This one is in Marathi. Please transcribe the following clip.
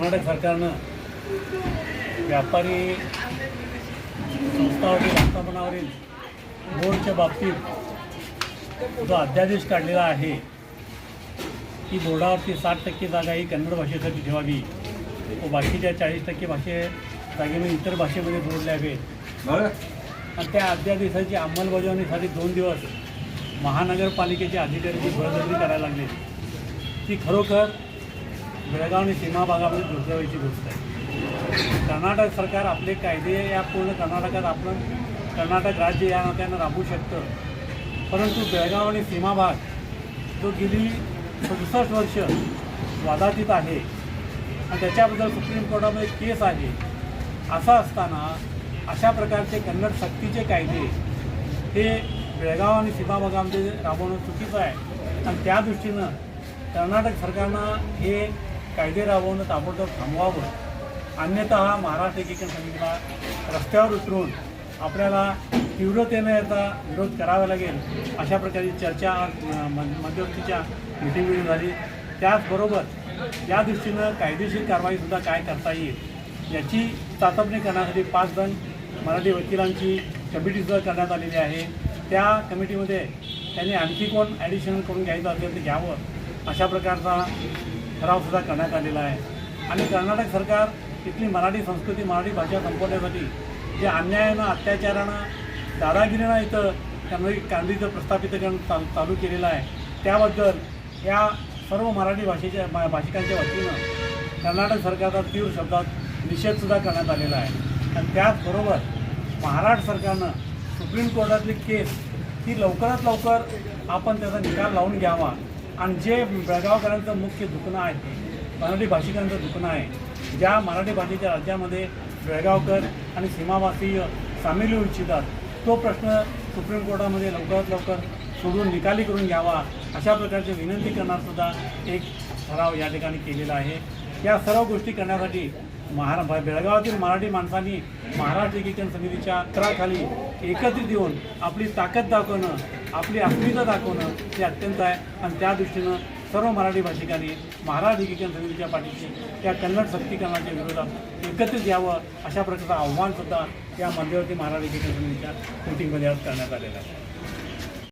कर्नाटक सरकारनं व्यापारी संस्थावरील आस्थापनावरील बोर्डच्या बाबतीत जो अध्यादेश काढलेला आहे की बोर्डावरती साठ टक्के जागा ही कन्नड भाषेसाठी ठेवावी व बाकीच्या चाळीस टक्के भाषे जागेने इतर भाषेमध्ये जोडल्या हवेत. आणि त्या अध्यादेशाची अंमलबजावणीसाठी दोन दिवस महानगरपालिकेचे अधिकाऱ्याची बळजबरी करायला लागले ती खरोखर बेळगाव आणि सीमा भागामध्ये दुर्दैवाची गोष्ट आहे. कर्नाटक सरकार आपले कायदे या पूर्ण कर्नाटकात आपण कर्नाटक राज्य या नात्यानं राबवू शकतं. परंतु बेळगाव आणि सीमा भाग जो गेली सदुसष्ट वर्ष वादातीत आहे आणि त्याच्याबद्दल सुप्रीम कोर्टामध्ये केस आहे असं असताना अशा प्रकारचे कन्नड सक्तीचे कायदे हे बेळगाव आणि सीमा भागामध्ये राबवणं चुकीचं आहे. आणि त्या दृष्टीनं कर्नाटक सरकारनं हे कायदे राबवणं ताबडतोब थांबवावं. अन्यतः महाराष्ट्र एकीकरण समितीला रस्त्यावर उतरून आपल्याला तीव्रतेनं याचा विरोध करावा लागेल अशा प्रकारची चर्चा आज म- मध्यवर्तीच्या मिटिंगमध्ये झाली. त्याचबरोबर या दृष्टीनं कायदेशीर कारवाईसुद्धा काय करता येईल याची चाचपणी करण्यासाठी पाच जण मराठी वकिलांची कमिटीसुद्धा करण्यात आलेली आहे. त्या कमिटीमध्ये त्यांनी आणखी कोण ॲडिशनल करून घ्यायचं असेल तर घ्यावं अशा प्रकारचा ठरावसुद्धा करण्यात आलेला आहे. आणि कर्नाटक सरकार तिथली मराठी संस्कृती मराठी भाषा संपवण्यासाठी जे अन्यायानं अत्याचारानं दादागिरीनं इथं त्यामुळे कांदीचं प्रस्थापित करणं चालू चालू केलेलं आहे. त्याबद्दल या सर्व मराठी भाषेच्या भाषिकांच्या वतीनं कर्नाटक सरकारचा तीव्र शब्दात निषेधसुद्धा करण्यात आलेला आहे. आणि त्याचबरोबर महाराष्ट्र सरकारनं सुप्रीम कोर्टातली केस ही लवकरात लवकर आपण त्याचा निकाल लावून घ्यावा. आणि जे बेळगावकरांचं मुख्य दुखणं आहे मराठी भाषिकांचं दुखणं आहे ज्या मराठी भाषेच्या राज्यामध्ये बेळगावकर आणि सीमावासीय सामील होऊ इच्छितात तो प्रश्न सुप्रीम कोर्टामध्ये लवकरात लवकर सोडून निकाली करून घ्यावा अशा प्रकारची विनंती करणारसुद्धा एक ठराव या ठिकाणी केलेला आहे. या सर्व गोष्टी करण्यासाठी महारा बेळगावातील मराठी माणसांनी महाराष्ट्र एकीकरण समितीच्या अकराखाली एकत्रित येऊन आपली ताकद दाखवणं आपली अस्मिता दाखवणं हे अत्यंत आहे. आणि त्या दृष्टीनं सर्व मराठी भाषिकांनी महाराष्ट्र एकीकरण समितीच्या पाठीशी त्या कन्नड सक्तीकरणाच्या विरोधात एकत्रित यावं अशा प्रकारचं आव्हानसुद्धा या मध्यवर्ती महाराष्ट्र एकीकरण समितीच्या मीटिंगमध्ये आज करण्यात आलेलं आहे.